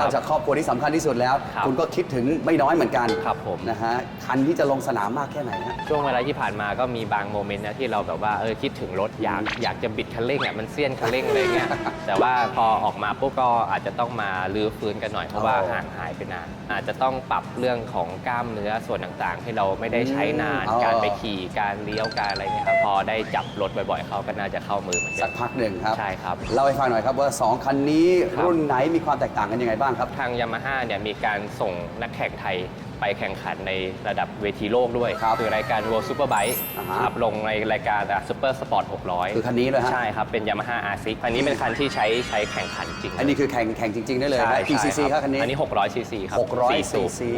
นอกจากครอบครัวที่สำคัญที่สุดแล้วครับคุณก็คิดถึงไม่น้อยเหมือนกันครับผม นะฮะคันที่จะลงสนามมากแค่ไหนฮะ ช่วงเวลาที่ผ่านมาก็มีบางโมเมนต์นะที่เราแบบว่าเออคิดถึงรถอยากอยากจะบิดคันเร่งอะมันเสี้ยนคันเร่งอะไรเงี้ย แต่ว่าพอออกมาปุ๊บก็อาจจะต้องมาลื้อฟื้นกันหน่อยเพราะว่าอ๋อห่างหายไปนาน อาจจะต้องปรับเรื่องของกล้ามเนื้อส่วนต่างๆที่เราไม่ได้ใช้นานอืมการอ๋อไปขี่การเลี้ยวการอะไรเนี่ยครับพอได้จับรถบ่อยๆเขาก็น่าจะเข้ามือเหมือนกัสันกพักหนึ่งครับ ใช่ครับ เล่าให้ฟังหน่อยครับว่า 2 คันนี้ครับ รุ่นไหนมีความแตกต่างกันยังไงบ้างครับ ทางยามาฮ่าเนี่ยมีการส่งนักแข่งไทย ไปแข่งขันในระดับเวทีโลกด้วยครับคือรายการ World Superbike อ่าฮะครับลงในรายการ Super Sport 600คือคันนี้เลยฮะ ใช่ครับ เป็น Yamaha R6 คันนี้เป็นคันที่ใช้ใช้แข่งขันจริงอันนี้คือแข่งแข่งจริงๆได้เลยใช่นะกี่ซีซีครับคันนี้อันนี้ 600ซีซีครับ600สี่ซีสูบซี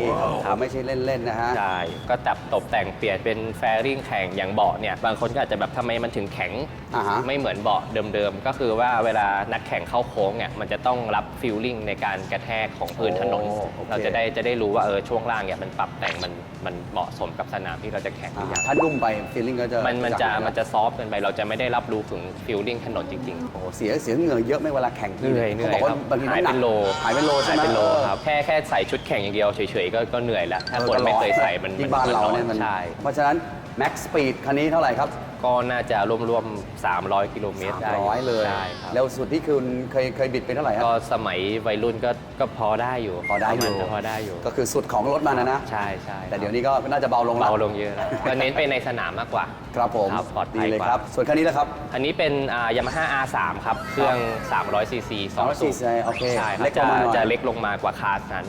ครับ ไม่ใช่เล่น ๆ นะฮะ ใช่ ก็จับตกแต่งเปลี่ยนเป็นแฟริงแข่งอย่างเบาะเนี่ย บางคนก็อาจจะแบบทำไมมันถึงแข็ง อ่าฮะไม่เหมือนเบาะเดิมๆ ก็คือว่าเวลานักแข่งเข้าโค้งเนี่ย มันจะต้องรับฟิลลิ่งในการกระแทกของพื้นถนน โอ้โอเค เราจะได้จะได้รู้ว่าเออช่วงล่างเนี่ยมันปรับแต่งมันมันเหมาะสมกับสนามที่เราจะแข่งหรือยังถ้านุ่มไปฟีลลิ่งก็จะมันมันจะจากมันจะซอฟต์เกินไป เราจะไม่ได้รับรู้ถึงฟิลลิ่งถนนจริงๆโอ้โหเสียเสียเหงื่อเยอะไหม่เวลาแข่งทีเหนื่อยเหนื่อยขาบอกว่าครับบางทีหายำกเป็นโลหายเป็นโลใช่หายไหมเป็นโลออครับแค่แค่ใส่ชุดแข่งอย่างเดียวเฉยๆก็ก็เหนื่อยแล้วถ้าคนไม่เคยใส่มันที่มันบ้านเราเนี่ยมันใช่เพราะฉะนั้น Max Speed คันนี้เท่าไหร่ครับ ก็น่าจะรวมๆ 300 กิโลเมตรได้300เลยใช่ครับเร็วสุดที่คุณเคยเคยบิดไปเท่าไหร่ครับ ก็สมัยวัยรุ่นก็ก็พอได้อยู่พอได้อยู่ ประมาณจะพอได้อยู่ ก็คือสุดของรถมันนะนะ ใช่ใช่แต่เดี๋ยวนี้ก็น่าจะเบาลงแล้วเบาลงเยอะแล้วก็เน้นไปในสนามมากกว่า ครับผมครับปลอดภัดียเลยกว่า ครับ ส่วนคันนี้แล้วครับอันนี้เป็นยามาฮ่า R3 ครับ เครื่อง 300 ซีซีสอง300สูบ cc โอเคใช่ครัเล็บกลจะงมาหน่อยจะเล็กลงมากว่าคลาสนั้น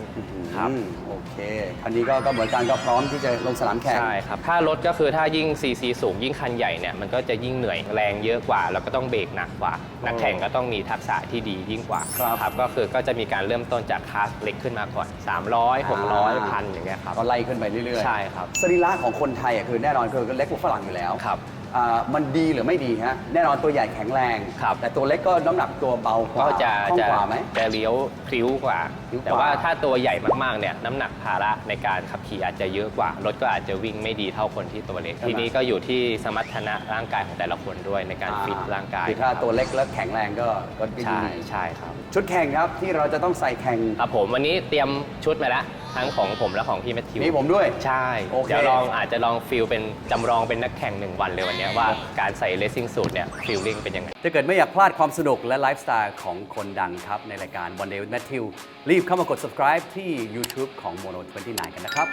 ครับ อืมโอเค คันนี้ก็ก็เหมือนกันก็พร้อมที่จะลงสนามแข่ง ใช่ครับ ถ้ารถก็คือถ้ายิ่งซีซีสูงยิ่งคันใหญ่เนี่ยมันก็จะยิ่งเหนื่อยแรงเยอะกว่า แล้วก็ต้องเบรกหนักกว่า นักแข่งก็ต้องมีทักษะที่ดียิ่งกว่าครับก็คือก็จะมีการเริ่มต้นจากคลาสเล็กขึ้นมาก่อน 300 600พันอย่างเงี้ยครับก็ไล่ขึ้นไปเรื่อยๆใช่ครับสรีระของคนไทยอะคือแน่นอนคือเล็กกว่าฝรั่งอยู่แล้วครับ อ่ามันดีหรือไม่ดีฮะแน่นอนตัวใหญ่แข็งแรง ครับ แต่ตัวเล็กก็น้ำหนักตัวเบากว่าก็จะคล่องจะกว่าไหม จะเลี้ยวพลิ้วกว่าพลิ้วกว่า แต่ว่าถ้าตัวใหญ่มากๆเนี่ยน้ำหนักภาระในการขับขี่อาจจะเยอะกว่ารถก็อาจจะวิ่งไม่ดีเท่าคนที่ตัวเล็ก ทีนี้ก็อยู่ที่สมรรถนะร่างกายของแต่ละคนด้วยในการฟิตร่างกายคือถ้าตัวเล็กแล้วแข็งแรงก็ก็ดีใช่ใช่ครับชุดแข่งครับที่เราจะต้องใส่แข่งครับผมวันนี้เตรียมชุดมาแล้ว ทั้งของผมและของพี่แมทธิวมีผมด้วย ใช่โอเค เดี๋ยวลองอาจจะลองฟิลเป็นจำลองเป็นนักแข่งหนึ่งวันเลยวันเนี้ยว่าการใส่เลสซิ่งสูทเนี่ยฟิลลิ่งเป็นยังไง ถ้าเกิดไม่อยากพลาดความสนุกและไลฟ์สไตล์ของคนดังครับ ในรายการ One Day with Matthew รีบเข้ามากด subscribe ที่ YouTube ของ Mono 29 กันนะครับ